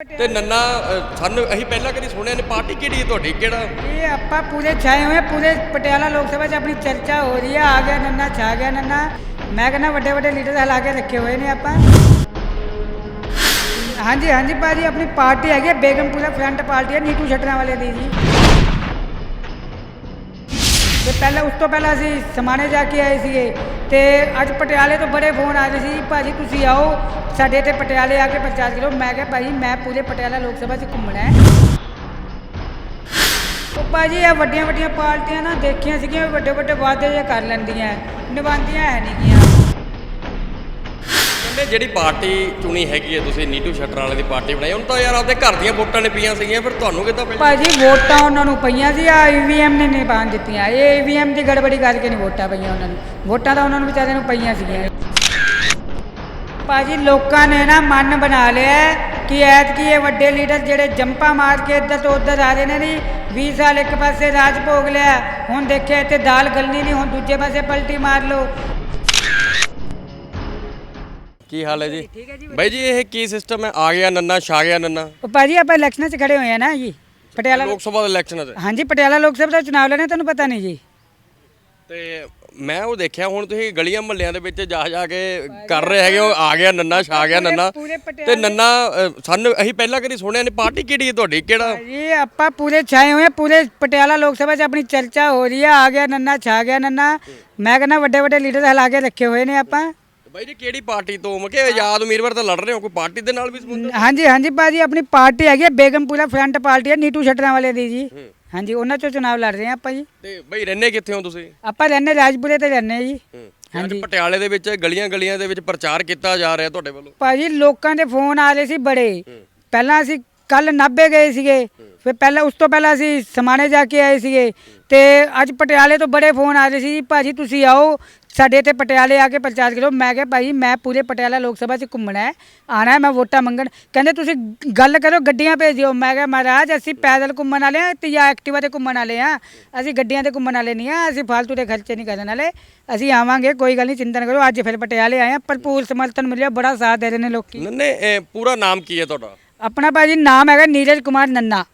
ਤੇ ਨੰਨਾ ਅ, ਸਾਨੂੰ ਅਸੀਂ ਪਹਿਲਾਂ ਕਦੀ ਸੁਣਿਆ ਨਹੀਂ ਪਾਰਟੀ ਕਿਹੜੀ ਹੈ ਤੁਹਾਡੀ? ਕਿਹੜਾ? ਇਹ ਆਪਾਂ ਪੂਰੇ ਛਾਏ ਹੋਏ ਹਾਂ, ਪੂਰੇ ਪਟਿਆਲਾ ਲੋਕ ਸਭਾ 'ਚ ਆਪਣੀ ਚਰਚਾ ਹੋ ਰਹੀ ਹੈ ਆ ਗਿਆ ਨੰਨਾ ਛਾ ਗਿਆ ਨੰਨਾ। ਮੈਂ ਕਹਿੰਦਾ ਵੱਡੇ ਵੱਡੇ ਲੀਡਰ ਹਲਾ ਕੇ ਰੱਖੇ ਹੋਏ ਨੇ ਆਪਾਂ। ਹਾਂਜੀ ਹਾਂਜੀ ਭਾਜੀ ਆਪਣੀ ਪਾਰਟੀ ਹੈਗੀ ਹੈ, ਬੇਗਮਪੁਰਾ ਫਰੰਟ ਪਾਰਟੀ ਹੈ ਨੀਟੂ ਛੱਟਰਾਂ ਵਾਲੇ ਦੀ ਜੀ। ਤੇ ਪਹਿਲਾਂ, ਉਸ ਤੋਂ ਪਹਿਲਾਂ ਅਸੀਂ ਸਮਾਣੇ ਜਾ ਕੇ ਆਏ ਸੀਗੇ ਤੇ ਅੱਜ ਪਟਿਆਲੇ ਤੋਂ ਬੜੇ ਫੋਨ ਆ ਰਹੇ ਸੀ, ਭਾਜੀ ਤੁਸੀਂ ਆਓ, ਸਾਡੇ ਇੱਥੇ ਪਟਿਆਲੇ ਆ ਕੇ ਪ੍ਰਚਾਰ ਕਰੋ। ਮੈਂ ਕਿਹਾ, ਭਾਜੀ, ਮੈਂ ਪੂਰੇ ਪਟਿਆਲਾ ਲੋਕ ਸਭਾ 'ਚ ਘੁੰਮਣਾ ਹੈ। ਉਹ ਭਾਜੀ ਇਹ ਵੱਡੀਆਂ ਵੱਡੀਆਂ ਪਾਰਟੀਆਂ ਨਾ ਦੇਖੀਆਂ ਸੀਗੀਆਂ ਵੱਡੇ ਵੱਡੇ ਵਾਅਦੇ ਜੇ ਕਰ ਲੈਂਦੀਆਂ। ਨਿਭਾਉਂਦੀਆਂ ਹੈ ਨਹੀਂ ਗੀਆਂ। ਕਹਿੰਦੇ ਜਿਹੜੀ ਪਾਰਟੀ ਚੁਣੀ ਹੈਗੀ ਹੈ, ਤੁਸੀਂ ਨੀਟੂ ਸ਼ਟਰ ਵਾਲੇ ਦੀ ਪਾਰਟੀ ਬਣਾਈ, ਉਹਨੂੰ ਤਾਂ ਯਾਰ ਆਪਦੇ ਘਰ ਦੀਆਂ ਵੋਟਾਂ ਨੇ ਪਈਆਂ ਸੀਗੀਆਂ, ਫਿਰ ਤੁਹਾਨੂੰ ਕਿੱਦਾਂ ਪਈ? ਭਾਜੀ, ਵੋਟਾਂ ਉਹਨਾਂ ਨੂੰ ਪਈਆਂ ਸੀ ਆ ਈਵੀਐਮ ਨੇ ਨਹੀਂ ਪਾਉਣ ਦਿੱਤੀਆਂ, ਇਹ ਈਵੀਐਮ ਦੀ ਗੜਬੜੀ ਕਰਕੇ ਨਹੀਂ ਵੋਟਾਂ ਪਈਆਂ ਉਹਨਾਂ ਨੂੰ, ਵੋਟਾਂ ਤਾਂ ਉਹਨਾਂ ਨੂੰ ਵਿਚਾਰਿਆਂ ਨੂੰ ਪਈਆਂ ਸੀਗੀਆਂ। ਭਾਜੀ, ਲੋਕਾਂ ਨੇ ਨਾ ਮਨ ਬਣਾ ਲਿਆ ਹੈ ਕਿ ਐਤਕੀ ਇਹ ਵੱਡੇ ਲੀਡਰ ਜਿਹੜੇ ਜੰਪਾਂ ਮਾਰ ਕੇ ਇੱਧਰ ਤੋਂ ਉੱਧਰ ਆ ਰਹੇ ਨੇ ਨਹੀਂ 20 ਸਾਲ ਇੱਕ ਪਾਸੇ ਰਾਜ ਭੋਗ ਲਿਆ, ਹੁਣ ਦੇਖਿਆ ਇੱਥੇ ਦਾਲ ਗਲਣੀ ਨਹੀਂ ਹੁਣ ਦੂਜੇ ਪਾਸੇ ਪਲਟੀ ਮਾਰ ਲਓ। ਕੀ ਹਾਲ ਹੈ ਜੀ? ਠੀਕ ਹੈ ਜੀ ਬਾਈ ਜੀ ਇਹ ਕੀ ਸਿਸਟਮ ਹੈ? ਆ ਗਿਆ ਨੰਨਾ ਛਾ ਗਿਆ ਨੰਨਾ। ਉਹ ਭਾਜੀ ਆਪਾਂ ਇਲੈਕਸ਼ਨਾਂ 'ਚ ਖੜੇ ਹੋਏ ਆ ਨਾ ਜੀ। ਪਟਿਆਲਾ ਲੋਕ ਸਭਾ ਦੇ ਇਲੈਕਸ਼ਨ ਤੇ ਹਾਂਜੀ ਪਟਿਆਲਾ ਲੋਕ ਸਭਾ ਦਾ ਚੁਣਾਵ ਲੈਣਾ ਤੁਹਾਨੂੰ ਪਤਾ ਨਹੀਂ ਜੀ। ਤੇ ਮੈਂ ਉਹ ਦੇਖਿਆ ਹੁਣ ਤੁਸੀਂ ਗਲੀਆਂ ਮੁਹੱਲਿਆਂ ਦੇ ਵਿੱਚ ਜਾ ਜਾ ਕੇ ਕਰ ਰਹੇ ਹੈਗੇ ਹੋ। ਆ ਗਿਆ ਨੰਨਾ ਛਾ ਗਿਆ ਨੰਨਾ। ਤੇ ਨੰਨਾ ਅ, ਸਾਨੂੰ ਅਸੀਂ ਪਹਿਲਾਂ ਕਦੀ ਸੁਣਿਆ ਨਹੀਂ ਪਾਰਟੀ ਕਿਹੜੀ ਹੈ ਤੁਹਾਡੀ? ਕਿਹੜਾ? ਇਹ ਆਪਾਂ ਪੂਰੇ ਛਾਏ ਹੋਏ ਪੂਰੇ ਪਟਿਆਲਾ ਲੋਕ ਸਭਾ 'ਚ ਆਪਣੀ ਚਰਚਾ ਹੋ ਰਹੀ ਹੈ। ਆ ਗਿਆ ਨੰਨਾ ਛਾ ਗਿਆ ਨੰਨਾ। ਮੈਂ ਕਹਿੰਦਾ ਵੱਡੇ ਵੱਡੇ ਲੀਡਰ ਹਲਾ ਕੇ ਰੱਖੇ ਹੋਏ ਨੇ ਆਪਾਂ। ਬਾਈ ਜੀ ਕਿਹੜੀ ਪਾਰਟੀ ਤੋਂ ਮੈਂ ਕਿ ਆਜ਼ਾਦ ਉਮੀਦਵਾਰ ਤਾਂ ਲੜ ਰਹੇ ਹੋ ਕੋਈ ਪਾਰਟੀ ਦੇ ਨਾਲ ਵੀ ਸੰਬੰਧ ਹਾਂਜੀ ਹਾਂਜੀ ਭਾਜੀ ਆਪਣੀ ਪਾਰਟੀ ਹੈਗੀ ਹੈ ਬੇਗਮਪੁਰਾ ਫਰੰਟ ਪਾਰਟੀ ਹੈ ਨੀਟੂ ਛੱਟਰਾਂ ਵਾਲੇ ਦੀ ਜੀ। ਹਾਂਜੀ ਉਹਨਾਂ 'ਚੋਂ ਚੁਣਾਵ ਲੜ ਰਹੇ ਹਾਂ ਆਪਾਂ ਜੀ। ਤੇ ਬਾਈ ਰਹਿੰਦੇ ਕਿੱਥੇ ਹੋ ਤੁਸੀਂ? ਆਪਾਂ ਰਹਿੰਦੇ ਰਾਜਪੁਰੇ ਤੇ ਰਹਿੰਦੇ ਜੀ। ਅੱਜ ਪਟਿਆਲੇ ਦੇ ਵਿੱਚ ਗਲੀਆਂ ਗਲੀਆਂ ਦੇ ਵਿੱਚ ਪ੍ਰਚਾਰ ਕੀਤਾ ਜਾ ਰਿਹਾ ਤੁਹਾਡੇ ਵੱਲੋਂ? ਭਾਜੀ ਲੋਕਾਂ ਦੇ ਫੋਨ ਆ ਰਹੇ ਸੀ ਬੜੇ। ਪਹਿਲਾਂ ਅਸੀਂ ਕੱਲ ਨਾਭੇ ਗਏ ਸੀਗੇ ਫਿਰ ਪਹਿਲਾਂ ਉਸ ਤੋਂ ਪਹਿਲਾਂ ਅਸੀਂ ਸਮਾਣੇ ਜਾ ਕੇ ਆਏ ਸੀਗੇ। ਤੇ ਅੱਜ ਪਟਿਆਲੇ ਤੋਂ ਬੜੇ ਫੋਨ ਆ ਰਹੇ ਸੀ ਭਾਜੀ ਤੁਸੀਂ ਆਓ ਸਾਡੇ ਤੇ ਪਟਿਆਲੇ ਆ ਕੇ ਪ੍ਰਚਾਰ ਕਰੋ ਮੈਂ ਕਿਹਾ ਭਾਈ ਮੈਂ ਪੂਰੇ ਪਟਿਆਲਾ ਲੋਕ ਸਭਾ 'ਚ ਘੁੰਮਣਾ ਹੈ। ਆਣਾ ਹੈ ਮੈਂ ਵੋਟਾਂ ਮੰਗਣ। ਕਹਿੰਦੇ ਤੁਸੀਂ ਗੱਲ ਕਰੋ ਗੱਡੀਆਂ ਭੇਜ ਦਿਓ ਮੈਂ ਕਿਹਾ ਮਹਾਰਾਜ ਅਸੀਂ ਪੈਦਲ ਘੁੰਮਣ ਵਾਲੇ ਆ ਤੇ ਜਾਂ ਐਕਟਿਵਾ ਤੇ ਘੁੰਮਣ ਵਾਲੇ ਆ ਅਸੀਂ ਗੱਡੀਆਂ ਤੇ ਘੁੰਮਣ ਵਾਲੇ ਨਹੀਂ ਆ ਅਸੀਂ ਫालतू ਦੇ ਖਰਚੇ ਨਹੀਂ ਕਰਨ ਵਾਲੇ। ਅਸੀਂ ਆਵਾਂਗੇ ਕੋਈ ਗੱਲ ਨਹੀਂ ਚਿੰਤਾ ਨਾ ਕਰੋ। ਅੱਜ ਫਿਰ ਪਟਿਆਲੇ ਆਏ ਆ ਭਰਪੂਰ ਸਮਰਥਨ ਮਿਲਿਆ ਬੜਾ ਸਾਥ ਦੇ ਰਹੇ ਨੇ ਲੋਕੀ। ਨੰਨੇ ਇਹ ਪੂਰਾ ਨਾਮ ਕੀ ਹੈ ਤੁਹਾਡਾ? ਆਪਣਾ ਭਾਜੀ ਨਾਮ ਹੈਗਾ ਨੀਰਜ ਕੁਮਾਰ ਨੰਨਾ।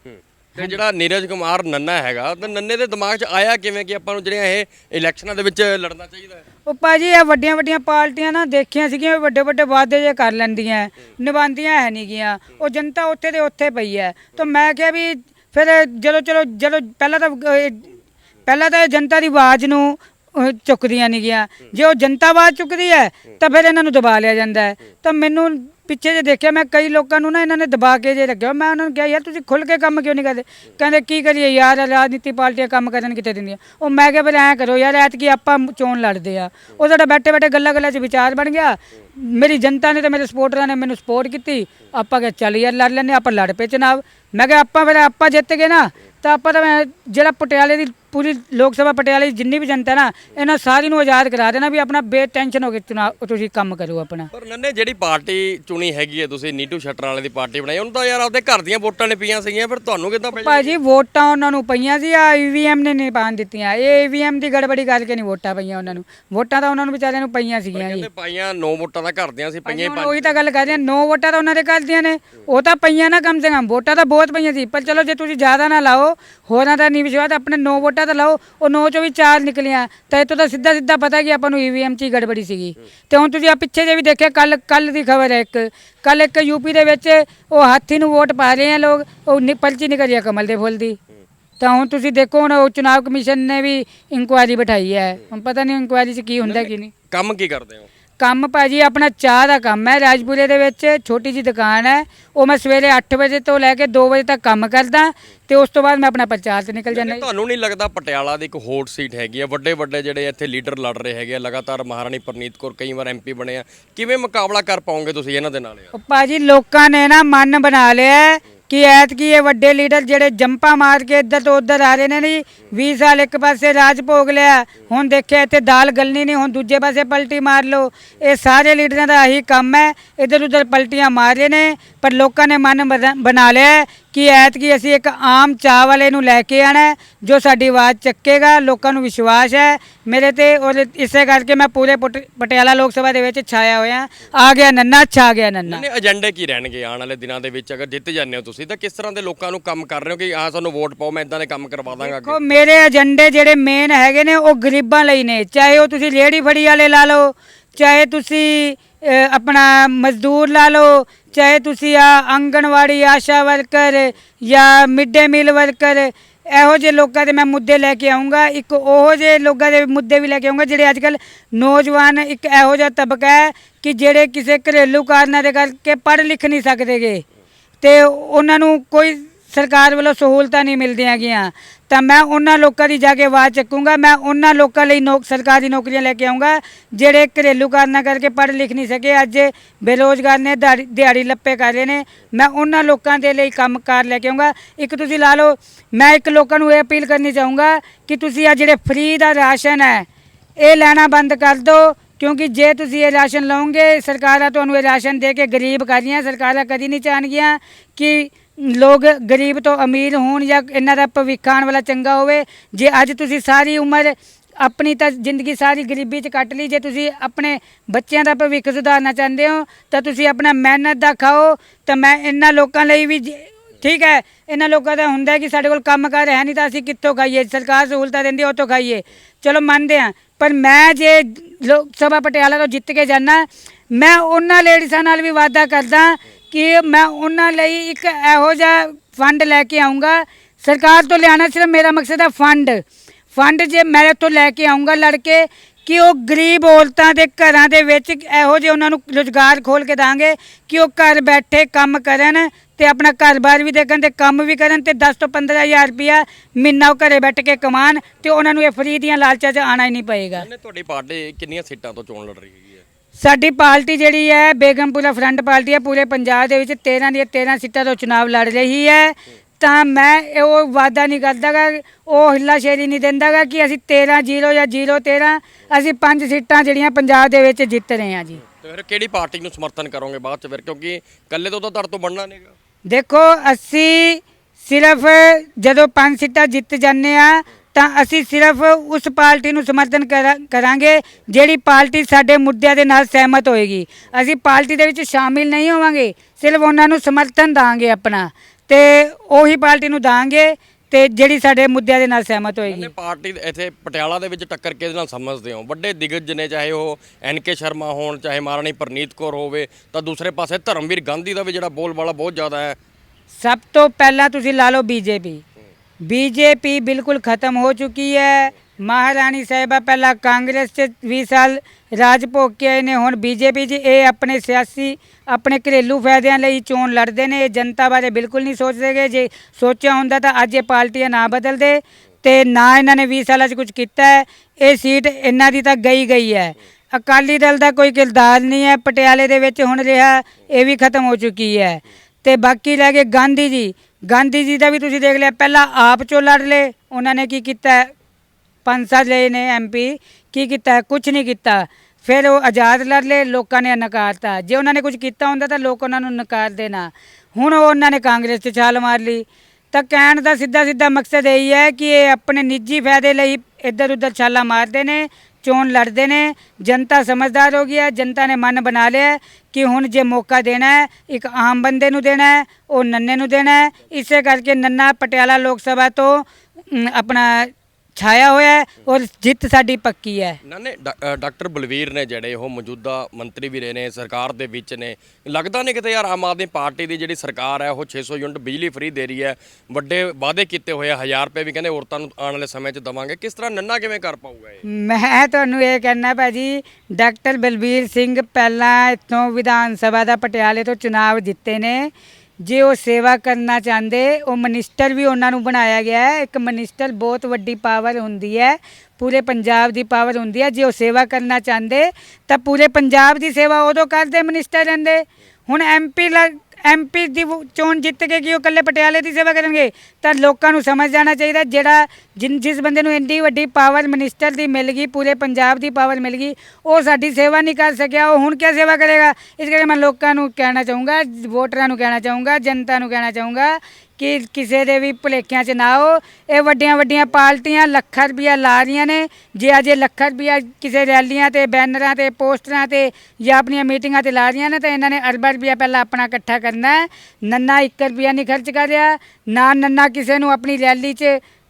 ਤੇ ਜਿਹੜਾ ਨੀਰਜ ਕੁਮਾਰ ਨੰਨਾ ਹੈਗਾ ਤੇ ਨੰਨੇ ਦੇ ਦਿਮਾਗ 'ਚ ਆਇਆ ਕਿਵੇਂ ਕਿ ਆਪਾਂ ਨੂੰ ਜਿਹੜੀਆਂ ਇਹ ਇਲੈਕਸ਼ਨਾਂ ਦੇ ਵਿੱਚ ਲੜਨਾ ਚਾਹੀਦਾ ਹੈ? ਉਹ ਭਾਜੀ ਇਹ ਵੱਡੀਆਂ ਵੱਡੀਆਂ ਪਾਰਟੀਆਂ ਨਾ ਦੇਖੀਆਂ ਸੀਗੀਆਂ ਵੀ ਵੱਡੇ ਵੱਡੇ ਵਾਅਦੇ ਜੇ ਕਰ ਲੈਂਦੀਆਂ ਨਿਭਾਉਂਦੀਆਂ ਹੈ ਨਹੀਂ ਗੀਆਂ। ਉਹ ਜਨਤਾ ਉੱਥੇ ਦੇ ਉੱਥੇ ਪਈ ਹੈ ਤਾਂ ਮੈਂ ਕਿਹਾ ਵੀ ਫਿਰ ਜਦੋਂ ਚਲੋ, ਜਦੋਂ ਪਹਿਲਾਂ ਤਾਂ ਪਹਿਲਾਂ ਤਾਂ ਜਨਤਾ ਦੀ ਆਵਾਜ਼ ਨੂੰ ਚੁੱਕਦੀਆਂ ਨਹੀਂ ਗਿਆ। ਜੇ ਉਹ ਜਨਤਾ ਆਵਾਜ਼ ਚੁੱਕਦੀ ਹੈ ਤਾਂ ਫਿਰ ਇਹਨਾਂ ਨੂੰ ਦਬਾ ਲਿਆ ਜਾਂਦਾ ਹੈ ਤਾਂ ਮੈਨੂੰ ਪਿੱਛੇ ਜੇ ਦੇਖਿਆ ਮੈਂ ਕਈ ਲੋਕਾਂ ਨੂੰ ਨਾ ਇਹਨਾਂ ਨੇ ਦਬਾ ਕੇ ਜੇ ਰੱਖਿਆ। ਮੈਂ ਉਹਨਾਂ ਨੂੰ ਕਿਹਾ ਯਾਰ ਤੁਸੀਂ ਖੁੱਲ ਕੇ ਕੰਮ ਕਿਉਂ ਨਹੀਂ ਕਰਦੇ? ਕਹਿੰਦੇ ਕੀ ਕਰੀਏ ਯਾਰ ਰਾਜਨੀਤੀ ਪਾਰਟੀਆਂ ਕੰਮ ਕਰਨ ਕਿਤੇ ਦਿੰਦੀਆਂ? ਉਹ ਮੈਂ ਕਿਹਾ ਫਿਰ ਐਂ ਕਰੋ ਯਾਰ ਐਤਕੀ ਆਪਾਂ ਚੋਣ ਲੜਦੇ ਆ। ਉਹ ਸਾਡਾ ਬੈਠੇ ਬੈਠੇ ਗੱਲਾਂ ਗੱਲਾਂ 'ਚ ਵਿਚਾਰ ਬਣ ਗਿਆ। ਮੇਰੀ ਜਨਤਾ ਨੇ ਤੇ ਮੇਰੇ ਸਪੋਰਟਰਾਂ ਨੇ ਮੈਨੂੰ ਸਪੋਰਟ ਕੀਤੀ। ਆਪਾਂ ਕਿਹਾ ਚੱਲ ਯਾਰ ਲੜ ਲੈਂਦੇ ਹਾਂ, ਆਪਾਂ ਲੜ ਪਏ ਚੁਣਾਵ। ਮੈਂ ਕਿਹਾ ਆਪਾਂ ਫਿਰ ਆਪਾਂ ਜਿੱਤ ਗਏ ਨਾ ਤਾਂ ਆਪਾਂ ਤਾਂ ਮੈਂ ਜਿਹੜਾ ਪਟਿਆਲੇ ਦੀ ਪੂਰੀ ਲੋਕ ਸਭਾ ਪਟਿਆਲੇ ਦੀ ਜਿੰਨੀ ਵੀ ਜਨਤਾ ਨਾ ਇਹਨਾਂ ਸਾਰੀ ਨੂੰ ਆਜ਼ਾਦ ਕਰਾ ਦੇਣਾ ਵੀ ਆਪਣਾ ਬੇਟੈਨਸ਼ਨ ਹੋ ਕੇ ਚੁਣਾਵ ਤੁਸੀਂ ਕੰਮ ਕਰੋ ਆਪਣਾ। ਪਰ ਨੰਨੇ ਜਿਹੜੀ ਪਾਰਟੀ ਚੁਣੀ ਹੈਗੀ ਹੈ ਤੁਸੀਂ ਨੀਟੂ ਸ਼ਟਰ ਵਾਲੇ ਦੀ ਪਾਰਟੀ ਬਣਾਈ ਉਹਨੂੰ ਤਾਂ ਯਾਰ ਆਪਦੇ ਘਰ ਦੀਆਂ ਵੋਟਾਂ ਨੇ ਪਈਆਂ ਸੀਗੀਆਂ ਫਿਰ ਤੁਹਾਨੂੰ ਕਿੱਦਾਂ ਪਈ ਭਾਜੀ ਵੋਟਾਂ ਉਹਨਾਂ ਨੂੰ ਪਈਆਂ ਸੀ ਆ ਈਵੀਐਮ ਨੇ ਨਹੀਂ ਪਾਉਣ ਦਿੱਤੀਆਂ ਇਹ ਈਵੀਐਮ ਦੀ ਗੜਬੜੀ ਕਰਕੇ ਨਹੀਂ ਵੋਟਾਂ ਪਈਆਂ ਉਹਨਾਂ ਨੂੰ। ਵੋਟਾਂ ਤਾਂ ਉਹਨਾਂ ਨੂੰ ਵਿਚਾਰਿਆਂ ਨੂੰ ਪਈਆਂ ਸੀਗੀਆਂ ਜੀ। ਕਹਿੰਦੇ ਪਾਈਆਂ ਨੌ ਵੋਟਾਂ ਤਾਂ ਘਰ ਦੀਆਂ ਸੀ ਪਈਆਂ ਹੀ ਉਹੀ ਤਾਂ ਗੱਲ ਕਰ ਰਹੇ ਨੌ ਵੋਟਾਂ ਤਾਂ ਉਹਨਾਂ ਦੇ ਘਰ ਦੀਆਂ ਨੇ ਉਹ ਤਾਂ ਪਈਆਂ ਨਾ ਕਮ ਸੇ ਕਮ ਵੋਟਾਂ ਤਾਂ ਬਹੁਤ ਪਈਆਂ ਸੀ ਪਰ ਚਲੋ ਜੇ ਤੁਸੀਂ ਜ਼ਿਆਦਾ ਨਾ ਲਾਓ ਹੋਰਾਂ ਦਾ ਨਹੀਂ ਵਿਸ਼ਵਾਸ ਆਪਣੇ ਨੌ ਵੋਟਾਂ ਤਾਂ ਲਾਓ, ਉਹ ਨੌ ਚੋਂ ਵੀ ਚਾਰ ਨਿਕਲੀਆਂ। ਤਾਂ ਇਹ ਤੋਂ ਤਾਂ ਸਿੱਧਾ ਸਿੱਧਾ ਪਤਾ ਕਿ ਆਪਾਂ ਨੂੰ ਈਵੀਐਮ 'ਚ ਹੀ ਗੜਬੜੀ ਸੀਗੀ। ਤੇ ਹੁਣ ਤੁਸੀਂ ਆ ਪਿੱਛੇ ਜੇ ਵੀ ਦੇਖਿਆ, ਕੱਲ ਕੱਲ ਦੀ ਖਬਰ ਹੈ ਇੱਕ। ਕੱਲ ਇੱਕ ਯੂਪੀ ਦੇ ਵਿੱਚ ਉਹ ਹਾਥੀ ਨੂੰ ਵੋਟ ਪਾ ਰਹੇ ਆ ਲੋਕ, ਉਹ ਨਿ- ਪਰਚੀ ਨਿਕਲ ਰਹੀ ਆ ਕਮਲ ਦੇ ਫੁੱਲ ਦੀ। ਤਾਂ ਹੁਣ ਤੁਸੀਂ ਦੇਖੋ ਹੁਣ ਉਹ ਚੁਣਾਵ ਕਮਿਸ਼ਨ ਨੇ ਵੀ ਇਨਕੁਆਇਰੀ ਬਿਠਾਈ ਹੈ। ਹੁਣ ਪਤਾ ਨਹੀਂ ਇਨਕੁਆਇਰੀ 'ਚ ਕੀ ਹੁੰਦਾ, ਕੀ ਨਹੀਂ। ਕੰਮ ਕੀ ਕਰਦੇ ਹੋ? ਕੰਮ ਭਾਜੀ ਆਪਣਾ ਚਾਹ ਦਾ ਕੰਮ ਹੈ। ਰਾਜਪੁਰੇ ਦੇ ਵਿੱਚ ਛੋਟੀ ਜੀ ਦੁਕਾਨ ਹੈ। ਉਹ ਮੈਂ ਸਵੇਰੇ 8 ਵਜੇ ਤੋਂ ਲੈ ਕੇ 2 ਵਜੇ ਤੱਕ ਕੰਮ ਕਰਦਾ ਤੇ ਉਸ ਤੋਂ ਬਾਅਦ ਮੈਂ ਆਪਣਾ ਪ੍ਰਚਾਰ ਤੇ ਨਿਕਲ ਜਾਂਦਾ ਤੁਹਾਨੂੰ ਨਹੀਂ ਲੱਗਦਾ ਪਟਿਆਲਾ ਦੀ ਇੱਕ ਹੋਟ ਸੀਟ ਹੈਗੀ ਆ ਵੱਡੇ ਵੱਡੇ ਜਿਹੜੇ ਇੱਥੇ ਲੀਡਰ ਲੜ ਰਹੇ ਹੈਗੇ ਆ ਲਗਾਤਾਰ ਮਹਾਰਾਣੀ ਪ੍ਰਨੀਤ ਕੌਰ ਕਈ ਵਾਰ ਐਮਪੀ ਬਣੇ ਆ। ਕਿਵੇਂ ਮੁਕਾਬਲਾ ਕਰ ਪਾਓਗੇ ਤੁਸੀਂ ਇਹਨਾਂ ਦੇ ਨਾਲ ਯਾਰ? ਉਹ ਭਾਜੀ ਲੋਕਾਂ ਨੇ ਨਾ ਮਨ ਬਣਾ ਲਿਆ ਹੈ ਕਿ ਐਤਕੀ ਇਹ ਵੱਡੇ ਲੀਡਰ ਜਿਹੜੇ ਜੰਪਾਂ ਮਾਰ ਕੇ ਇੱਧਰ ਤੋਂ ਉੱਧਰ ਆ ਰਹੇ ਨੇ ਨਹੀਂ 20 ਸਾਲ ਇੱਕ ਪਾਸੇ ਰਾਜ ਭੋਗ ਲਿਆ, ਹੁਣ ਦੇਖਿਆ ਇੱਥੇ ਦਾਲ ਗਲਣੀ ਨਹੀਂ, ਹੁਣ ਦੂਜੇ ਪਾਸੇ ਪਲਟੀ ਮਾਰ ਲਓ। ਇਹ ਸਾਰੇ ਲੀਡਰਾਂ ਦਾ ਇਹੀ ਕੰਮ ਹੈ ਇੱਧਰ ਉੱਧਰ ਪਲਟੀਆਂ ਮਾਰ ਰਹੇ ਨੇ, ਪਰ ਲੋਕਾਂ ਨੇ ਮਨ ਬਣਾ- ਲਿਆ ਕਿ ਐਤਕੀ ਅਸੀਂ ਇੱਕ ਆਮ ਚਾਹ ਵਾਲੇ ਨੂੰ ਲੈ ਕੇ ਆਣਾ ਜੋ ਸਾਡੀ ਆਵਾਜ਼ ਚੱਕੇਗਾ ਲੋਕਾਂ ਨੂੰ ਵਿਸ਼ਵਾਸ ਹੈ। ਮੇਰੇ ਤੇ ਔਰ ਇਸੇ ਕਰਕੇ ਮੈਂ ਪੂਰੇ ਪਟ- ਪਟਿਆਲਾ ਲੋਕ ਸਭਾ ਦੇ ਵਿੱਚ ਛਾਇਆ ਹੋਇਆ ਆ ਗਿਆ ਨੰਨਾ ਛਾ ਗਿਆ ਨੰਨਾ। ਨੇ ਏਜੰਡੇ ਕੀ ਰਹਿਣਗੇ ਆਉਣ ਵਾਲੇ ਦਿਨਾਂ ਦੇ ਵਿੱਚ? ਅਗਰ ਜਿੱਤ ਜਾਂਦੇ ਹੋ ਤੁਸੀਂ ਤਾਂ ਕਿਸ ਤਰ੍ਹਾਂ ਦੇ ਲੋਕਾਂ ਨੂੰ ਕੰਮ ਕਰ ਰਹੇ ਹੋ ਕਿ ਆ ਸਾਨੂੰ ਵੋਟ ਪਾਓ ਮੈਂ ਇਦਾਂ ਦੇ ਕੰਮ ਕਰਵਾ ਦਾਂਗਾ ਅੱਗੇ? ਦੇਖੋ ਮੇਰੇ ਏਜੰਡੇ ਜਿਹੜੇ ਮੇਨ ਹੈਗੇ ਨੇ ਉਹ ਗਰੀਬਾਂ ਲਈ ਨੇ। ਚਾਹੇ ਉਹ ਤੁਸੀਂ ਰੇਹੜੀ ਫੜੀ ਵਾਲੇ ਲਾ ਲਓ ਚਾਹੇ ਤੁਸੀਂ ਅ, ਆਪਣਾ ਮਜ਼ਦੂਰ ਲਾ ਲਓ ਚਾਹੇ ਤੁਸੀਂ ਆ ਆਂਗਣਵਾੜੀ ਆਸ਼ਾ ਵਰਕਰ ਜਾਂ ਮਿਡ ਡੇ ਮੀਲ ਵਰਕਰ, ਇਹੋ ਜਿਹੇ ਲੋਕਾਂ ਦੇ ਮੈਂ ਮੁੱਦੇ ਲੈ ਕੇ ਆਉਂਗਾ ਇੱਕ ਉਹੋ ਜਿਹੇ ਲੋਕਾਂ ਦੇ ਮੁੱਦੇ ਵੀ ਲੈ ਕੇ ਆਉਂਗਾ ਜਿਹੜੇ ਅੱਜਕੱਲ ਨੌਜਵਾਨ ਇੱਕ ਇਹੋ ਜਿਹਾ ਤਬਕਾ ਹੈ ਕਿ ਜਿਹੜੇ ਕਿਸੇ ਘਰੇਲੂ ਕਾਰਨਾਂ ਦੇ ਕਰਕੇ ਪੜ੍ਹ ਲਿਖ ਨਹੀਂ ਸਕਦੇਗੇ। ਤੇ ਉਹਨਾਂ ਨੂੰ ਕੋਈ ਸਰਕਾਰ ਵੱਲੋਂ ਸਹੂਲਤਾਂ ਨਹੀਂ ਮਿਲਦੀਆਂ ਗੀਆਂ ਤਾਂ ਮੈਂ ਉਹਨਾਂ ਲੋਕਾਂ ਦੀ ਜਾ ਕੇ ਆਵਾਜ਼ ਚੱਕੂੰਗਾ। ਮੈਂ ਉਹਨਾਂ ਲੋਕਾਂ ਲਈ ਨੌਕ, ਸਰਕਾਰੀ ਨੌਕਰੀਆਂ ਲੈ ਕੇ ਆਉਂਗਾ ਜਿਹੜੇ ਘਰੇਲੂ ਕਾਰਨਾਂ ਕਰਕੇ ਪੜ੍ਹ ਲਿਖ ਨਹੀਂ ਸਕੇ। ਅੱਜ ਬੇਰੋਜ਼ਗਾਰ ਨੇ ਦਿਹਾੜੀ- ਦਿਹਾੜੀ ਲੱਪੇ ਕਰ ਰਹੇ ਨੇ। ਮੈਂ ਉਹਨਾਂ ਲੋਕਾਂ ਦੇ ਲਈ ਕੰਮਕਾਰ ਲੈ ਕੇ ਆਉਂਗਾ ਇੱਕ ਤੁਸੀਂ ਲਾ ਲਓ, ਮੈਂ ਇੱਕ ਲੋਕਾਂ ਨੂੰ ਇਹ ਅਪੀਲ ਕਰਨੀ ਚਾਹੂੰਗਾ ਕਿ ਤੁਸੀਂ ਆ ਜਿਹੜੇ ਫ੍ਰੀ ਦਾ ਰਾਸ਼ਨ ਹੈ, ਇਹ ਲੈਣਾ ਬੰਦ ਕਰ ਦਿਓ ਕਿਉਂਕਿ ਜੇ ਤੁਸੀਂ ਇਹ ਰਾਸ਼ਨ ਲਓਗੇ, ਸਰਕਾਰਾਂ ਤੁਹਾਨੂੰ ਇਹ ਰਾਸ਼ਨ ਦੇ ਕੇ ਗਰੀਬ ਕਰ ਰਹੀਆਂ, ਸਰਕਾਰਾਂ ਕਦੀ ਨਹੀਂ ਚਾਹਣਗੀਆਂ ਕਿ ਲੋਕ ਗਰੀਬ ਤੋਂ ਅਮੀਰ ਹੋਣ ਜਾਂ ਇਹਨਾਂ ਦਾ ਭਵਿੱਖ ਆਉਣ ਵਾਲਾ ਚੰਗਾ ਹੋਵੇ ਜੇ ਅੱਜ ਤੁਸੀਂ ਸਾਰੀ ਉਮਰ ਆਪਣੀ ਤਾਂ ਜ਼ਿੰਦਗੀ ਸਾਰੀ ਗਰੀਬੀ 'ਚ ਕੱਟ ਲਈ ਜੇ ਤੁਸੀਂ ਆਪਣੇ ਬੱਚਿਆਂ ਦਾ ਭਵਿੱਖ ਸੁਧਾਰਨਾ ਚਾਹੁੰਦੇ ਹੋ ਤਾਂ ਤੁਸੀਂ ਆਪਣਾ ਮਿਹਨਤ ਦਾ ਖਾਓ ਤਾਂ ਮੈਂ ਇਹਨਾਂ ਲੋਕਾਂ ਲਈ ਵੀ ਜੇ- ਠੀਕ ਹੈ ਇਹਨਾਂ ਲੋਕਾਂ ਦਾ ਹੁੰਦਾ ਹੈ ਕਿ ਸਾਡੇ ਕੋਲ ਕੰਮ ਕਾਰ ਹੈ ਨਹੀਂ ਤਾਂ ਅਸੀਂ ਕਿੱਥੋਂ ਖਾਈਏ ਸਰਕਾਰ ਸਹੂਲਤਾਂ ਦਿੰਦੀ ਹੈ, ਉਹ ਤੋਂ ਖਾਈਏ। ਚਲੋ ਮੰਨਦੇ ਹਾਂ ਪਰ ਮੈਂ ਜੇ ਲੋਕ ਸਭਾ ਪਟਿਆਲਾ ਤੋਂ ਜਿੱਤ ਕੇ ਜਾਣਾ ਮੈਂ ਉਹਨਾਂ ਲੇਡੀਜ਼ਾਂ ਨਾਲ ਵੀ ਵਾਅਦਾ ਕਰਦਾ ਕਿ ਮੈਂ ਉਹਨਾਂ ਲਈ ਇੱਕ ਇਹੋ ਜਿਹਾ ਫੰਡ ਲੈ ਕੇ ਆਉਂਗਾ ਸਰਕਾਰ ਤੋਂ ਲਿਆਣਾ ਸਿਰਫ ਮੇਰਾ ਮਕਸਦ ਹੈ ਫੰਡ ਫੰਡ ਜੇ ਮੈਂ ਤੋਂ ਲੈ ਕੇ ਆਉਂਗਾ ਲੜਕੇ, ਕਿ ਉਹ ਗਰੀਬ ਔਰਤਾਂ ਦੇ ਘਰਾਂ ਦੇ ਵਿੱਚ ਇਹੋ ਜਿਹੇ ਉਹਨਾਂ ਨੂੰ ਰੁਜ਼ਗਾਰ ਖੋਲ ਕੇ ਦਾਂਗੇ, ਕਿ ਉਹ ਘਰ ਬੈਠੇ ਕੰਮ ਕਰਨ ਤੇ ਆਪਣਾ ਘਰ-ਬਾਰ ਵੀ ਦੇਖਣ ਤੇ ਕੰਮ ਵੀ ਕਰਨ ਤੇ 10 ਤੋਂ 15000 ਰੁਪਇਆ ਮਹੀਨਾ ਉਹ ਘਰੇ ਬੈਠ ਕੇ ਕਮਾਣ ਤੇ ਉਹਨਾਂ ਨੂੰ ਇਹ ਫਰੀ ਦੀਆਂ ਲਾਲਚਾਂ 'ਚ ਆਣਾ ਹੀ ਨਹੀਂ ਪਏਗਾ। ਨੇ ਤੁਹਾਡੀ ਪਾਰਟੀ ਕਿੰਨੀਆਂ ਸੀਟਾਂ ਤੋਂ ਚੋਣ ਲੜ ਰਹੀ ਹੈ ਸਾਡੀ ਪਾਰਟੀ ਜਿਹੜੀ ਹੈ ਬੇਗਮਪੁਰਾ ਫਰੰਟ ਪਾਰਟੀ ਹੈ ਪੂਰੇ ਪੰਜਾਬ ਦੇ ਵਿੱਚ 13 ਦੀਆਂ 13 ਸੀਟਾਂ ਤੋਂ ਚੁਣਾਵ ਲੜ ਰਹੀ ਹੈ। ਤਾਂ ਮੈਂ ਇਹ ਉਹ ਵਾਅਦਾ ਨਹੀਂ ਕਰਦਾਗਾ ਉਹ ਹਿੱਲਾਸ਼ੇਰੀ ਨਹੀਂ ਦਿੰਦਾਗਾ ਕਿ ਅਸੀਂ 13 0 ਜਾਂ 0 13 ਅਸੀਂ ਪੰਜ ਸੀਟਾਂ ਜਿਹੜੀਆਂ ਪੰਜਾਬ ਦੇ ਵਿੱਚ ਜਿੱਤ ਰਹੇ ਹਾਂ ਜੀ। ਤੇ ਫਿਰ ਕਿਹੜੀ ਪਾਰਟੀ ਨੂੰ ਸਮਰਥਨ ਕਰੋਗੇ ਬਾਅਦ ਚ ਫਿਰ? ਕਿਉਂਕਿ ਇਕੱਲੇ ਤੋਂ ਤਾਂ ਤੁਹਾਡੇ ਤੋਂ ਬਣਨਾ ਨਹੀਂਗਾ ਦੇਖੋ ਅਸੀਂ ਸਿਰਫ ਜਦੋਂ ਪੰਜ ਸੀਟਾਂ ਜਿੱਤ ਜਾਂਦੇ ਆ ਤਾਂ ਅਸੀਂ ਸਿਰਫ ਉਸ ਪਾਰਟੀ ਨੂੰ ਸਮਰਥਨ ਕਰਾ- ਕਰਾਂਗੇ ਜਿਹੜੀ ਪਾਰਟੀ ਸਾਡੇ ਮੁੱਦਿਆਂ ਦੇ ਨਾਲ ਸਹਿਮਤ ਹੋਏਗੀ। ਅਸੀਂ ਪਾਰਟੀ ਦੇ ਵਿੱਚ ਸ਼ਾਮਿਲ ਨਹੀਂ ਹੋਵਾਂਗੇ ਸਿਰਫ ਉਹਨਾਂ ਨੂੰ ਸਮਰਥਨ ਦਾਂਗੇ ਆਪਣਾ। ਤੇ ਉਹੀ ਪਾਰਟੀ ਨੂੰ ਦਾਂਗੇ ਤੇ ਜਿਹੜੀ ਸਾਡੇ ਮੁੱਦਿਆਂ ਦੇ ਨਾਲ ਸਹਿਮਤ ਹੋਏਗੀ। ਨੇ ਪਾਰਟੀ ਦੇ ਇੱਥੇ ਪਟਿਆਲਾ ਦੇ ਵਿੱਚ ਟੱਕਰ ਕਿਹਦੇ ਨਾਲ ਸਮਝਦੇ ਹੋ। ਵੱਡੇ ਦਿਗਜ ਨੇ ਚਾਹੇ ਉਹ ਐਨਕੇ ਸ਼ਰਮਾ ਹੋਣ ਚਾਹੇ ਮਹਾਰਾਣੀ ਪ੍ਰਨੀਤ ਕੌਰ ਹੋਵੇ ਤਾਂ ਦੂਸਰੇ ਪਾਸੇ ਧਰਮਵੀਰ ਗਾਂਧੀ ਦਾ ਵੀ ਜਿਹੜਾ ਬੋਲਬਾਲਾ ਬਹੁਤ ਜ਼ਿਆਦਾ ਹੈ। ਸਭ ਤੋਂ ਪਹਿਲਾਂ ਤੁਸੀਂ ਲਾ ਲਓ ਬੀਜੇਪੀ। ਬੀਜੇਪੀ ਬਿਲਕੁਲ ਖਤਮ ਹੋ ਚੁੱਕੀ ਹੈ ਮਹਾਰਾਣੀ ਸਾਹਿਬਾ ਪਹਿਲਾਂ ਕਾਂਗਰਸ 'ਚ 20 ਸਾਲ ਰਾਜ ਭੋਗ ਕੇ ਆਏ ਨੇ ਹੁਣ ਬੀਜੇਪੀ 'ਚ ਇਹ ਆਪਣੇ ਸਿਆਸੀ ਆਪਣੇ ਘਰੇਲੂ ਫਾਇਦਿਆਂ ਲਈ ਚੋਣ ਲੜਦੇ ਨੇ ਇਹ ਜਨਤਾ ਬਾਰੇ ਬਿਲਕੁਲ ਨਹੀਂ ਸੋਚਦੇਗੇ ਜੇ ਸੋਚਿਆ ਹੁੰਦਾ ਤਾਂ ਅੱਜ ਇਹ ਪਾਰਟੀਆਂ ਨਾ ਬਦਲਦੇ ਤੇ ਨਾ ਇਹਨਾਂ ਨੇ 20 ਸਾਲਾਂ 'ਚ ਕੁਝ ਕੀਤਾ ਹੈ ਇਹ ਸੀਟ ਇਹਨਾਂ ਦੀ ਤਾਂ ਗਈ ਗਈ ਹੈ ਅਕਾਲੀ ਦਲ ਦਾ ਕੋਈ ਕਿਰਦਾਰ ਨਹੀਂ ਹੈ ਪਟਿਆਲੇ ਦੇ ਵਿੱਚ ਹੁਣ ਰਿਹਾ ਇਹ ਵੀ ਖਤਮ ਹੋ ਚੁੱਕੀ ਹੈ ਤੇ ਬਾਕੀ ਰਹਿ ਗਏ ਗਾਂਧੀ ਜੀ ਗਾਂਧੀ ਜੀ ਦਾ ਵੀ ਤੁਸੀਂ ਦੇਖ ਲਿਆ, ਪਹਿਲਾਂ ਆਪ ਚੋਂ ਲੜ ਲਏ, ਉਹਨਾਂ ਨੇ ਕੀ ਕੀਤਾ? ਪੰਜ ਸਾਲ ਲਏ ਨੇ ਐਮਪੀ ਕੀ ਕੀਤਾ? ਕੁਝ ਨਹੀਂ ਕੀਤਾ। ਫਿਰ ਉਹ ਆਜ਼ਾਦ ਲੜ ਲਏ, ਲੋਕਾਂ ਨੇ ਨਕਾਰਤਾ। ਜੇ ਉਹਨਾਂ ਨੇ ਕੁਝ ਕੀਤਾ ਹੁੰਦਾ ਤਾਂ ਲੋਕ ਉਹਨਾਂ ਨੂੰ ਨਕਾਰ ਦੇਣਾ। ਹੁਣ ਉਹ ਉਹਨਾਂ ਨੇ ਕਾਂਗਰਸ 'ਚ ਛਾਲ ਮਾਰ ਲਈ। ਤਾਂ ਕਹਿਣ ਦਾ ਸਿੱਧਾ ਸਿੱਧਾ ਮਕਸਦ ਇਹੀ ਹੈ ਕਿ ਇਹ ਆਪਣੇ ਨਿੱਜੀ ਫਾਇਦੇ ਲਈ ਇੱਧਰ ਉੱਧਰ ਛਾਲਾਂ ਮਾਰਦੇ ਨੇ ਚੋਣ ਲੜਦੇ ਨੇ। ਜਨਤਾ ਸਮਝਦਾਰ ਹੋ ਗਈ ਹੈ। ਜਨਤਾ ਨੇ ਮਨ ਬਣਾ ਲਿਆ ਕਿ ਹੁਣ ਜੇ ਮੌਕਾ ਦੇਣਾ ਹੈ, ਇੱਕ ਆਮ ਬੰਦੇ ਨੂੰ ਦੇਣਾ ਹੈ, ਉਹ ਨੰਨੇ ਨੂੰ ਦੇਣਾ ਹੈ। ਇਸੇ ਕਰਕੇ ਨੰਨਾ ਪਟਿਆਲਾ ਲੋਕ ਸਭਾ ਤੋਂ ਆਪਣਾ ਛਾਇਆ ਹੋਇਆ ਹੈ ਔਰ ਜਿੱਤ ਸਾਡੀ ਪੱਕੀ ਹੈ। ਨਾ ਨੇ ਡਾਕਟਰ ਬਲਵੀਰ ਨੇ ਜਿਹੜੇ ਉਹ ਮੌਜੂਦਾ ਮੰਤਰੀ ਵੀ ਰਹੇ ਨੇ ਸਰਕਾਰ ਦੇ ਵਿੱਚ ਨੇ। ਲੱਗਦਾ ਨਹੀਂ ਕਿਤੇ ਯਾਰ ਆਮ ਆਦਮੀ ਪਾਰਟੀ ਦੀ ਜਿਹੜੀ ਸਰਕਾਰ ਹੈ ਉਹ 600 ਯੂਨਿਟ ਬਿਜਲੀ ਫ੍ਰੀ ਦੇ ਰਹੀ ਹੈ। ਵੱਡੇ ਵਾਅਦੇ ਕੀਤੇ ਹੋਏ ਆ 1000 ਰੁਪਏ ਵੀ ਕਹਿੰਦੇ ਔਰਤਾਂ ਨੂੰ ਆਉਣ ਵਾਲੇ ਸਮੇਂ 'ਚ ਦਵਾਂਗੇ। ਕਿਸ ਤਰ੍ਹਾਂ ਨੰਨਾ ਕਿਵੇਂ ਕਰ ਪਾਊਗਾ ਇਹ? ਮੈਂ ਤੁਹਾਨੂੰ ਇਹ ਕਹਿਣਾ ਭਾਜੀ ਡਾਕਟਰ ਬਲਬੀਰ ਸਿੰਘ ਪਹਿਲਾਂ ਇੱਥੋਂ ਵਿਧਾਨ ਸਭਾ ਦਾ ਪਟਿਆਲੇ ਤੋਂ ਚੁਣਾਵ ਜਿੱਤੇ ਨੇ। ਜੇ ਉਹ ਸੇਵਾ ਕਰਨਾ ਚਾਹੁੰਦੇ, ਉਹ ਮਿਨਿਸਟਰ ਵੀ ਉਹਨਾਂ ਨੂੰ ਬਣਾਇਆ ਗਿਆ ਹੈ। ਇੱਕ ਮਿਨਿਸਟਰ ਬਹੁਤ ਵੱਡੀ ਪਾਵਰ ਹੁੰਦੀ ਹੈ, ਪੂਰੇ ਪੰਜਾਬ ਦੀ ਪਾਵਰ ਹੁੰਦੀ ਹੈ। ਜੇ ਉਹ ਸੇਵਾ ਕਰਨਾ ਚਾਹੁੰਦੇ, ਤਾਂ ਪੂਰੇ ਪੰਜਾਬ ਦੀ ਸੇਵਾ ਉਦੋਂ ਕਰਦੇ ਮਿਨਿਸਟਰ ਰਹਿੰਦੇ। ਹੁਣ ਐਮਪੀ ਐਮਪੀ ਦੀ ਵੋ- ਚੋਣ ਜਿੱਤ ਕੇ ਕਿ ਉਹ ਇਕੱਲੇ ਪਟਿਆਲੇ ਦੀ ਸੇਵਾ ਕਰਨਗੇ? ਤਾਂ ਲੋਕਾਂ ਨੂੰ ਸਮਝ ਜਾਣਾ ਚਾਹੀਦਾ ਜਿਹੜਾ ਜਿਨ ਜਿਸ ਬੰਦੇ ਨੂੰ ਇੰਨੀ ਵੱਡੀ ਪਾਵਰ ਮਿਨਿਸਟਰ ਦੀ ਮਿਲ ਗਈ, ਪੂਰੇ ਪੰਜਾਬ ਦੀ ਪਾਵਰ ਮਿਲ ਗਈ, ਉਹ ਸਾਡੀ ਸੇਵਾ ਨਹੀਂ ਕਰ ਸਕਿਆ, ਉਹ ਹੁਣ ਕਿਆ ਸੇਵਾ ਕਰੇਗਾ? ਇਸ ਕਰਕੇ ਮੈਂ ਲੋਕਾਂ ਨੂੰ ਕਹਿਣਾ ਚਾਹੂੰਗਾ, ਵੋਟਰਾਂ ਨੂੰ ਕਹਿਣਾ ਚਾਹੂੰਗਾ, ਜਨਤਾ ਨੂੰ ਕਹਿਣਾ ਚਾਹੂੰਗਾ ਕਿ ਕਿਸੇ ਦੇ ਵੀ ਭੁਲੇਖਿਆਂ 'ਚ ਨਾ ਹੋ ਇਹ ਵੱਡੀਆਂ ਵੱਡੀਆਂ ਪਾਰਟੀਆਂ ਲੱਖਾਂ ਰੁਪਈਆ ਲਾ ਰਹੀਆਂ ਨੇ। ਜੇ ਅਜੇ ਲੱਖਾਂ ਰੁਪਈਆ ਕਿਸੇ ਰੈਲੀਆਂ ਤੇ, ਬੈਨਰਾਂ ਤੇ, ਪੋਸਟਰਾਂ ਤੇ ਜਾਂ ਆਪਣੀਆਂ ਮੀਟਿੰਗਾਂ ਤੇ ਲਾ ਰਹੀਆਂ ਨੇ, ਤਾਂ ਇਹਨਾਂ ਨੇ ਅਰਬਾਂ ਰੁਪਈਆ ਪਹਿਲਾਂ ਆਪਣਾ ਇਕੱਠਾ ਕਰਨਾ ਹੈ। ਨੰਨਾ 1 ਰੁਪਈਆ ਨਹੀਂ ਖਰਚ ਕਰ ਰਿਹਾ। ਨਾ ਨੰਨਾ ਕਿਸੇ ਨੂੰ ਆਪਣੀ ਰੈਲੀ 'ਚ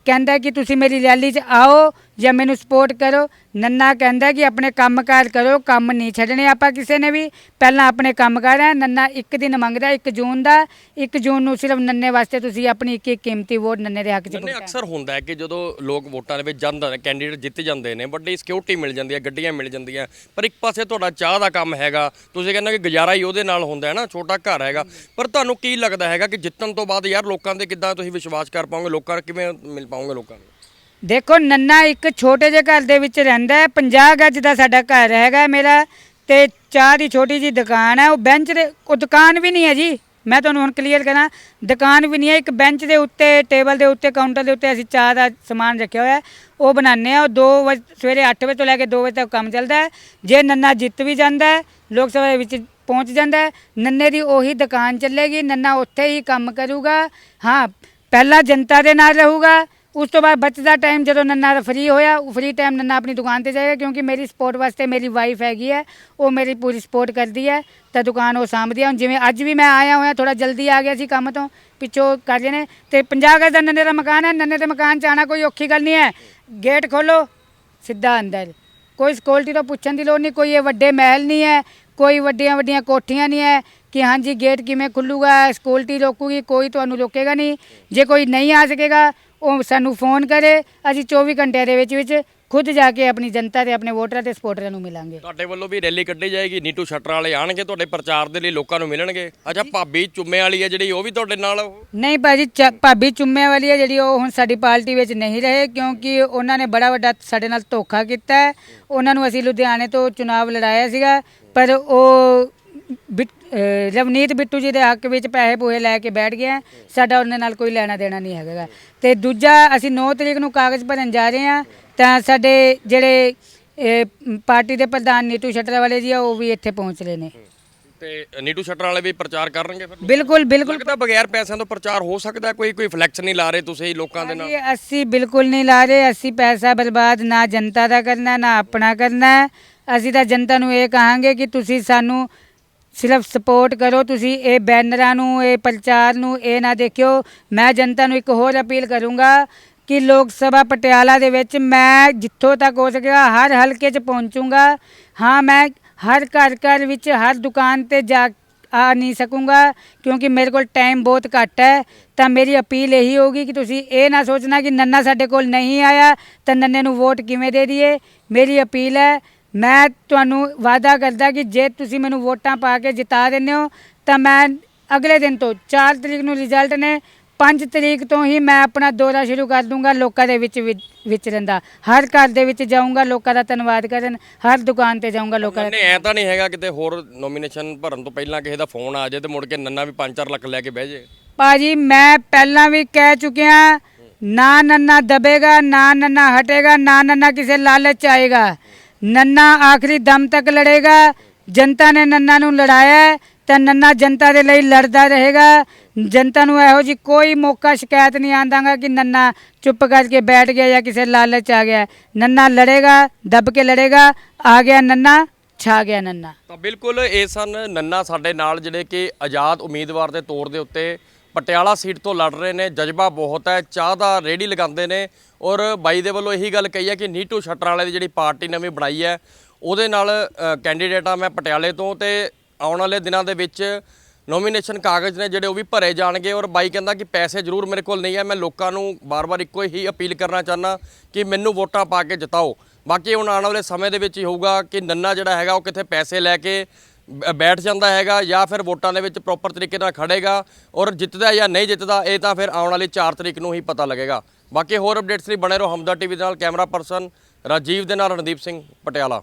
ਕਹਿੰਦਾ ਕਿ ਤੁਸੀਂ ਮੇਰੀ ਰੈਲੀ 'ਚ ਆਓ। ਜਾਂ ਮੈਨੂੰ ਸਪੋਰਟ ਕਰੋ। ਨੰਨਾ ਕਹਿੰਦਾ ਕਿ ਆਪਣੇ ਕੰਮਕਾਰ ਕਰੋ ਕੰਮ ਨਹੀਂ ਛੱਡਣੇ। ਆਪਾਂ ਕਿਸੇ ਨੇ ਵੀ ਪਹਿਲਾਂ ਆਪਣੇ ਕੰਮਕਾਰ ਹੈ ਨੰਨਾ ਇੱਕ ਦਿਨ ਮੰਗਦਾ 1 ਜੂਨ ਦਾ। 1 ਜੂਨ ਨੂੰ ਸਿਰਫ ਨੰਨੇ ਵਾਸਤੇ ਤੁਸੀਂ ਆਪਣੀ ਇੱਕ ਇੱਕ ਕੀਮਤੀ ਵੋਟ ਨੰਨੇ ਦੇ ਹੱਕ 'ਚ ਨੰਨੇ ਪਾਓ ਅਕਸਰ ਹੁੰਦਾ ਹੈ ਕਿ ਜਦੋਂ ਲੋਕ ਵੋਟਾਂ ਦੇ ਵਿੱਚ ਜਾਂਦੇ ਨੇ ਕੈਂਡੀਡੇਟ ਜਿੱਤ ਜਾਂਦੇ ਨੇ ਵੱਡੀ ਸਿਕਿਉਰਿਟੀ ਮਿਲ ਜਾਂਦੀ ਹੈ ਗੱਡੀਆਂ ਮਿਲ ਜਾਂਦੀਆਂ। ਪਰ ਇੱਕ ਪਾਸੇ ਤੁਹਾਡਾ ਚਾਹ ਦਾ ਕੰਮ ਹੈਗਾ। ਤੁਸੀਂ ਕਹਿੰਦੇ ਕਿ ਗੁਜ਼ਾਰਾ ਹੀ ਉਹਦੇ ਨਾਲ ਹੁੰਦਾ ਹੈ ਨਾ ਛੋਟਾ ਘਰ ਹੈਗਾ। ਪਰ ਤੁਹਾਨੂੰ ਕੀ ਲੱਗਦਾ ਹੈਗਾ ਕਿ ਜਿੱਤਣ ਤੋਂ ਬਾਅਦ ਯਾਰ ਲੋਕਾਂ ਦੇ ਕਿੱਦਾਂ ਤੁਸੀਂ ਵਿਸ਼ਵਾਸ ਕਰ ਪਾਓਗੇ? ਲੋਕਾਂ ਨੂੰ ਕਿਵੇਂ ਮਿਲ ਪਾਓਗੇ ਲੋਕਾਂ ਨੂੰ? ਦੇਖੋ, ਨੰਨਾ ਇੱਕ ਛੋਟੇ ਜਿਹੇ ਘਰ ਦੇ ਵਿੱਚ ਰਹਿੰਦਾ ਹੈ। 50 ਗੱਜ ਦਾ ਸਾਡਾ ਘਰ ਹੈਗਾ ਮੇਰਾ ਤੇ ਚਾਹ ਦੀ ਛੋਟੀ ਜੀ ਦੁਕਾਨ ਹੈ। ਉਹ ਬੈਂਚ ਦੇ, ਉਹ ਦੁਕਾਨ ਵੀ ਨਹੀਂ ਹੈ ਜੀ। ਮੈਂ ਤੁਹਾਨੂੰ ਹੁਣ ਕਲੀਅਰ ਕਰਾਂ, ਦੁਕਾਨ ਵੀ ਨਹੀਂ ਹੈ। ਇੱਕ ਬੈਂਚ ਦੇ ਉੱਤੇ, ਟੇਬਲ ਦੇ ਉੱਤੇ ਕਾਊਂਟਰ ਦੇ ਉੱਤੇ ਅਸੀਂ ਚਾਹ ਦਾ ਸਮਾਨ ਰੱਖਿਆ ਹੋਇਆ ਉਹ ਬਣਾਉਂਦੇ ਆ ਉਹ 2 ਵਜੇ, ਸਵੇਰੇ 8 ਵਜੇ ਤੋਂ ਲੈ ਕੇ 2 ਵਜੇ ਤੱਕ ਕੰਮ ਚੱਲਦਾ ਹੈ। ਜੇ ਨੰਨਾ ਜਿੱਤ ਵੀ ਜਾਂਦਾ ਹੈ, ਲੋਕ ਸਭਾ ਦੇ ਵਿੱਚ ਪਹੁੰਚ ਜਾਂਦਾ ਹੈ, ਨੰਨੇ ਦੀ ਉਹੀ ਦੁਕਾਨ ਚੱਲੇਗੀ। ਨੰਨਾ ਉੱਥੇ ਹੀ ਕੰਮ ਕਰੂਗਾ। ਹਾਂ, ਪਹਿਲਾਂ ਜਨਤਾ ਦੇ ਨਾਲ ਰਹੂਗਾ। ਉਸ ਤੋਂ ਬਾਅਦ ਬਚਦਾ ਟਾਈਮ ਜਦੋਂ ਨੰਨਾ ਫ੍ਰੀ ਹੋਇਆ, ਉਹ ਫ੍ਰੀ ਟਾਈਮ ਨੰਨਾ ਆਪਣੀ ਦੁਕਾਨ ਤੇ ਜਾਏਗਾ ਕਿਉਂਕਿ ਮੇਰੀ ਸਪੋਰਟ ਵਾਸਤੇ ਮੇਰੀ ਵਾਈਫ ਹੈਗੀ ਹੈ, ਉਹ ਮੇਰੀ ਪੂਰੀ ਸਪੋਰਟ ਕਰਦੀ ਹੈ, ਤਾਂ ਦੁਕਾਨ ਉਹ ਸਾਂਭਦੀ ਹੈ। ਹੁਣ ਜਿਵੇਂ ਅੱਜ ਵੀ ਮੈਂ ਆਇਆ ਹੋਇਆ ਥੋੜਾ ਜਲਦੀ ਆ ਗਿਆ ਸੀ ਕੰਮ ਤੋਂ, ਪਿੱਛੋਂ ਕਰ ਰਹੇ ਨੇ ਤੇ 50 ਗਜ਼ ਦਾ ਨੰਨੇ ਦਾ ਮਕਾਨ ਹੈ, ਨੰਨੇ ਦੇ ਮਕਾਨ ਚ ਆਉਣਾ ਕੋਈ ਔਖੀ ਗੱਲ ਨਹੀਂ ਹੈ। ਗੇਟ ਖੋਲੋ ਸਿੱਧਾ ਅੰਦਰ। ਕੋਈ ਸਿਕਿਉਰਿਟੀ ਤੋਂ ਪੁੱਛਣ ਦੀ ਲੋੜ ਨਹੀਂ, ਕੋਈ ਇਹ ਵੱਡੇ ਮਹਿਲ ਨਹੀਂ ਹੈ ਕੋਈ ਵੱਡੀਆਂ ਵੱਡੀਆਂ ਕੋਠੀਆਂ ਨਹੀਂ ਹੈ ਕਿ ਹਾਂਜੀ ਗੇਟ ਕਿਵੇਂ ਖੁੱਲੂਗਾ ਸਿਕਿਉਰਿਟੀ ਰੋਕੂਗੀ, ਕੋਈ ਤੁਹਾਨੂੰ ਰੋਕੇਗਾ ਨਹੀਂ। ਜੇ ਕੋਈ ਨਹੀਂ ਆ ਸਕੇਗਾ, ਉਹ ਸਾਨੂੰ ਫੋਨ ਕਰੇ, ਅਸੀਂ 24 ਘੰਟਿਆਂ ਦੇ ਵਿੱਚ ਵਿੱਚ ਖੁਦ ਜਾ ਕੇ ਆਪਣੀ ਜਨਤਾ ਤੇ ਆਪਣੇ ਵੋਟਰਾਂ ਤੇ ਸਪੋਰਟਰਾਂ ਨੂੰ ਮਿਲਾਂਗੇ। ਤੁਹਾਡੇ ਵੱਲੋਂ ਵੀ ਰੈਲੀ ਕੱਢੀ ਜਾਏਗੀ ਨੀਟੂ ਸ਼ਟਰ ਵਾਲੇ ਆਣਗੇ ਤੁਹਾਡੇ ਪ੍ਰਚਾਰ ਦੇ ਲਈ ਲੋਕਾਂ ਨੂੰ ਮਿਲਣਗੇ। ਅੱਛਾ ਭਾਬੀ ਚੁੰਮੇ ਵਾਲੀ ਹੈ ਜਿਹੜੀ ਉਹ ਵੀ ਤੁਹਾਡੇ ਨਾਲ ਨਹੀਂ ਭਾਜੀ ਚ- ਭਾਬੀ ਚੁੰਮੇ ਵਾਲੀ ਹੈ ਜਿਹੜੀ ਉਹ ਹੁਣ ਸਾਡੀ ਪਾਰਟੀ ਵਿੱਚ ਨਹੀਂ ਰਹੇ ਕਿਉਂਕਿ ਉਹਨਾਂ ਨੇ ਬੜਾ ਵੱਡਾ ਸਾਡੇ ਨਾਲ ਧੋਖਾ ਕੀਤਾ ਹੈ। ਉਹਨਾਂ ਨੂੰ ਅਸੀਂ ਲੁਧਿਆਣੇ ਤੋਂ ਚੁਣਾਵ ਲੜਾਇਆ ਸੀਗਾ ਪਰ ਉਹ ਬਿਟ- ਅਹ ਰਵਨੀਤ ਬਿੱਟੂ ਜੀ ਦੇ ਹੱਕ ਵਿੱਚ ਪੈਸੇ ਪੂਹੇ ਲੈ ਕੇ ਬੈਠ ਗਿਆ। ਸਾਡਾ ਉਹਨਾਂ ਨਾਲ ਕੋਈ ਲੈਣਾ ਦੇਣਾ ਨਹੀਂ ਹੈਗਾ। ਗਾ। ਤੇ ਦੂਜਾ ਅਸੀਂ 9 ਤਰੀਕ ਨੂੰ ਕਾਗਜ਼ ਭਰਨ ਜਾ ਰਹੇ ਹਾਂ। ਤਾਂ ਸਾਡੇ ਜਿਹੜੇ ਇਹ, ਮ, ਪਾਰਟੀ ਦੇ ਪ੍ਰਧਾਨ ਨੀਟੂ ਸ਼ਟਰ ਵਾਲੇ ਜੀ ਆ ਉਹ ਵੀ ਇੱਥੇ ਪਹੁੰਚ ਰਹੇ ਨੇ। ਤੇ ਨੀਟੂ ਸ਼ਟਰ ਵਾਲੇ ਵੀ ਪ੍ਰਚਾਰ ਕਰਨਗੇ ਫਿਰ ਬਿਲਕੁਲ ਬਿਲਕੁਲ। ਲੱਗਦਾ ਬਗੈਰ ਪੈਸਿਆਂ ਤੋਂ ਪ੍ਰਚਾਰ ਹੋ ਸਕਦਾ? ਕੋਈ ਕੋਈ ਫਲੈਕਸ ਨਹੀਂ ਲਾ ਰਹੇ ਤੁਸੀਂ ਲੋਕਾਂ ਦੇ ਨਾਲ? ਜੀ, ਅਸੀਂ ਬਿਲਕੁਲ ਨਹੀਂ ਲਾ ਰਹੇ। ਅਸੀਂ ਪੈਸਾ ਬਰਬਾਦ ਨਾ ਜਨਤਾ ਦਾ ਕਰਨਾ ਨਾ ਆਪਣਾ ਕਰਨਾ। ਹੈ। ਅਸੀਂ ਤਾਂ ਜਨਤਾ ਨੂੰ ਇਹ ਕਹਾਂਗੇ ਕਿ ਤੁਸੀਂ ਸਾਨੂੰ ਸਿਰਫ ਸਪੋਰਟ ਕਰੋ ਤੁਸੀਂ, ਇਹ ਬੈਨਰਾਂ ਨੂੰ, ਇਹ ਪ੍ਰਚਾਰ ਨੂੰ, ਇਹ ਨਾ ਦੇਖਿਓ। ਮੈਂ ਜਨਤਾ ਨੂੰ ਇੱਕ ਹੋਰ ਅਪੀਲ ਕਰੂੰਗਾ ਕਿ ਲੋਕ ਸਭਾ ਪਟਿਆਲਾ ਦੇ ਵਿੱਚ ਮੈਂ ਜਿੱਥੋਂ ਤੱਕ ਹੋ ਸਕੇਗਾ ਹਰ ਹਲਕੇ 'ਚ ਪਹੁੰਚੂੰਗਾ। ਹਾਂ, ਮੈਂ ਹਰ ਘਰ ਘਰ ਵਿੱਚ, ਹਰ ਦੁਕਾਨ ਤੇ ਜਾ ਆ ਨਹੀਂ ਸਕੂੰਗਾ, ਕਿਉਂਕਿ ਮੇਰੇ ਕੋਲ ਟਾਈਮ ਬਹੁਤ ਘੱਟ ਹੈ। ਤਾਂ ਮੇਰੀ ਅਪੀਲ ਇਹੀ ਹੋਊਗੀ ਕਿ ਤੁਸੀਂ ਇਹ ਨਾ ਸੋਚਣਾ ਕਿ ਨੰਨਾ ਸਾਡੇ ਕੋਲ ਨਹੀਂ ਆਇਆ, ਤਾਂ ਨੰਨੇ ਨੂੰ ਵੋਟ ਕਿਵੇਂ ਦੇ ਦਈਏ। ਮੇਰੀ ਅਪੀਲ ਹੈ ਮੈਂ ਤੁਹਾਨੂੰ ਵਾਅਦਾ ਕਰਦਾ ਕਿ ਜੇ ਤੁਸੀਂ ਮੈਨੂੰ ਵੋਟਾਂ ਪਾ ਕੇ ਜਿਤਾ ਦਿੰਦੇ ਹੋ ਤਾਂ ਮੈਂ ਅਗਲੇ ਦਿਨ ਤੋਂ 4 ਤਰੀਕ ਨੂੰ ਰਿਜ਼ਲਟ ਨੇ 5 ਤਰੀਕ ਤੋਂ ਹੀ ਮੈਂ ਆਪਣਾ ਦੌਰਾ ਸ਼ੁਰੂ ਕਰ ਦੂੰਗਾ ਲੋਕਾਂ ਦੇ ਵਿੱਚ ਵਿਚ- ਵਿਚਰਨ ਦਾ। ਹਰ ਘਰ ਦੇ ਵਿੱਚ ਜਾਊਂਗਾ ਲੋਕਾਂ ਦਾ ਧੰਨਵਾਦ ਕਰਨ ਹਰ ਦੁਕਾਨ ਤੇ ਜਾਊਂਗਾ ਲੋਕਾਂ ਦਾ ਨਹੀਂ ਐ ਤਾਂ ਨਹੀਂ ਹੈਗਾ ਕਿਤੇ ਹੋਰ ਨੋਮੀਨੇਸ਼ਨ ਭਰਨ ਤੋਂ ਪਹਿਲਾਂ ਕਿਸੇ ਦਾ ਫੋਨ ਆ ਜਾਏ ਤੇ ਮੁੜ ਕੇ ਨੰਨਾ ਵੀ 5-4 ਲੱਖ ਲੈ ਕੇ ਬਹਿ ਜੇ। ਭਾਜੀ ਮੈਂ ਪਹਿਲਾਂ ਵੀ ਕਹਿ ਚੁੱਕਿਆ ਨਾ ਨੰਨਾ ਦਬੇਗਾ ਨਾ ਨੰਨਾ ਹਟੇਗਾ ਨਾ ਨੰਨਾ ਕਿਸੇ ਲਾਲਚ ਆਏਗਾ। ਨੰਨਾ ਆਖਰੀ ਦਮ ਤੱਕ ਲੜੇਗਾ। ਜਨਤਾ ਨੇ ਨੰਨਾ ਨੂੰ ਲੜਾਇਆ ਤਾਂ ਨੰਨਾ ਜਨਤਾ ਦੇ ਲਈ ਲੜਦਾ ਰਹੇਗਾ। ਜਨਤਾ ਨੂੰ ਇਹੋ ਜੀ ਕੋਈ ਮੌਕਾ, ਸ਼ਿਕਾਇਤ ਨਹੀਂ ਆਂਦਾਗਾ ਕਿ ਨੰਨਾ ਚੁੱਪ ਕਰਕੇ ਬੈਠ ਗਿਆ ਜਾਂ ਕਿਸੇ ਲਾਲਚ ਆ ਗਿਆ। ਨੰਨਾ ਲੜੇਗਾ, ਦੱਬ ਕੇ ਲੜੇਗਾ। ਆ ਗਿਆ ਨੰਨਾ, ਛਾ ਗਿਆ ਨੰਨਾ। ਤਾਂ ਬਿਲਕੁਲ ਇਹ ਸਨ ਨੰਨਾ ਸਾਡੇ ਨਾਲ ਜਿਹੜੇ ਕਿ ਆਜ਼ਾਦ ਉਮੀਦਵਾਰ ਦੇ ਤੌਰ ਦੇ ਉੱਤੇ ਪਟਿਆਲਾ ਸੀਟ ਤੋਂ ਲੜ ਰਹੇ ਨੇ, ਜਜ਼ਬਾ ਬਹੁਤ ਹੈ, ਚਾਹ ਦਾ ਰੇੜੀ ਲਗਾਉਂਦੇ ਨੇ ਔਰ ਬਾਈ ਦੇ ਵੱਲੋਂ ਇਹੀ ਗੱਲ ਕਹੀ ਹੈ ਕਿ ਨੀਟੂ ਸ਼ਟਰ ਵਾਲੇ ਦੀ ਜਿਹੜੀ ਪਾਰਟੀ ਨਵੀਂ ਬਣਾਈ ਹੈ, ਉਹਦੇ ਨਾਲ ਕੈਂਡੀਡੇਟ ਆ ਮੈਂ ਪਟਿਆਲੇ ਤੋਂ ਤੇ ਆਉਣ ਵਾਲੇ ਦਿਨਾਂ ਦੇ ਵਿੱਚ ਨੋਮੀਨੇਸ਼ਨ ਕਾਗਜ਼ ਨੇ ਜਿਹੜੇ ਉਹ ਵੀ ਭਰੇ ਜਾਣਗੇ ਔਰ ਬਾਈ ਕਹਿੰਦਾ ਕਿ ਪੈਸੇ ਜ਼ਰੂਰ ਮੇਰੇ ਕੋਲ ਨਹੀਂ ਹੈ, ਮੈਂ ਲੋਕਾਂ ਨੂੰ ਬਾਰ-ਬਾਰ ਇੱਕੋ ਹੀ ਅਪੀਲ ਕਰਨਾ ਚਾਹੁੰਦਾ ਕਿ ਮੈਨੂੰ ਵੋਟਾਂ ਪਾ ਕੇ ਜਿਤਾਓ। ਬਾਕੀ ਹੁਣ ਆਉਣ ਵਾਲੇ ਸਮੇਂ ਦੇ ਵਿੱਚ ਹੀ ਹੋਊਗਾ ਕਿ ਨੰਨਾ ਜਿਹੜਾ ਹੈਗਾ ਉਹ ਕਿੱਥੇ ਪੈਸੇ ਲੈ ਕੇ ਬੈਠ ਜਾਂਦਾ ਹੈਗਾ ਜਾਂ ਫਿਰ ਵੋਟਾਂ ਦੇ ਵਿੱਚ ਪ੍ਰੋਪਰ ਤਰੀਕੇ ਨਾਲ ਖੜੇਗਾ ਔਰ ਜਿੱਤਦਾ ਜਾਂ ਨਹੀਂ ਜਿੱਤਦਾ, ਇਹ ਤਾਂ ਫਿਰ ਆਉਣ ਵਾਲੀ 4 ਤਰੀਕ ਨੂੰ ਹੀ ਪਤਾ ਲੱਗੇਗਾ। ਬਾਕੀ ਹੋਰ ਅਪਡੇਟਸ ਲਈ ਬਣੇ ਰਹੋ ਹਮਦਾ ਟੀਵੀ ਦੇ ਨਾਲ ਕੈਮਰਾ ਪਰਸਨ ਰਾਜੀਵ ਦੇ ਨਾਲ ਰਣਦੀਪ ਸਿੰਘ ਪਟਿਆਲਾ।